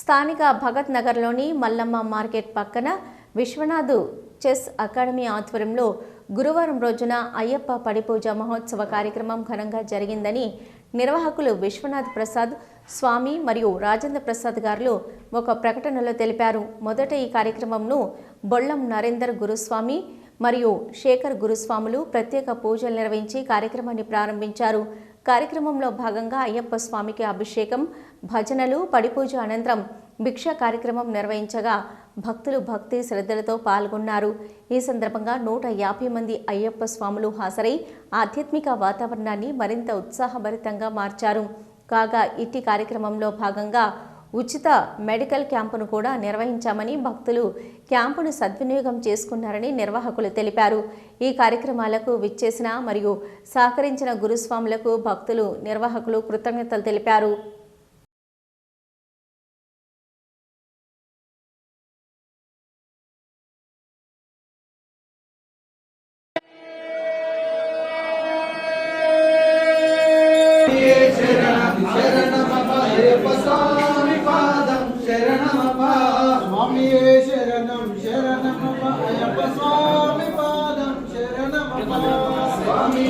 స్థానిక భగత్ నగర్లోని మల్లమ్మ మార్కెట్ పక్కన విశ్వనాథ్ చెస్ అకాడమీ ఆధ్వర్యంలో గురువారం రోజున అయ్యప్ప పడిపూజ మహోత్సవ కార్యక్రమం ఘనంగా జరిగిందని నిర్వాహకులు విశ్వనాథ్ ప్రసాద్ స్వామి మరియు రాజేంద్ర ప్రసాద్ గారు ఒక ప్రకటనలో తెలిపారు. మొదట ఈ కార్యక్రమంను బొల్లం నరేందర్ గురుస్వామి మరియు శేఖర్ గురుస్వాములు ప్రత్యేక పూజలు నిర్వహించి కార్యక్రమాన్ని ప్రారంభించారు. కార్యక్రమంలో భాగంగా అయ్యప్ప స్వామికి అభిషేకం భజనలు పడిపూజ అనంతరం భిక్ష కార్యక్రమం నిర్వహించగా భక్తులు భక్తి శ్రద్ధలతో పాల్గొన్నారు. ఈ సందర్భంగా నూట యాభై మంది అయ్యప్ప స్వాములు హాజరై ఆధ్యాత్మిక వాతావరణాన్ని మరింత ఉత్సాహభరితంగా మార్చారు. కాగా ఇట్టి కార్యక్రమంలో భాగంగా ఉచిత మెడికల్ క్యాంపును కూడా నిర్వహించామని భక్తులు క్యాంపును సద్వినియోగం చేసుకున్నారని నిర్వాహకులు తెలిపారు. ఈ కార్యక్రమాలకు విచ్చేసిన మరియు సహకరించిన గురుస్వాములకు భక్తులు నిర్వాహకులు కృతజ్ఞతలు తెలిపారు. స్వామియే శరణం శరణమప్ప అయ్యప్ప స్వామి పాదం శరణమప్ప స్వామి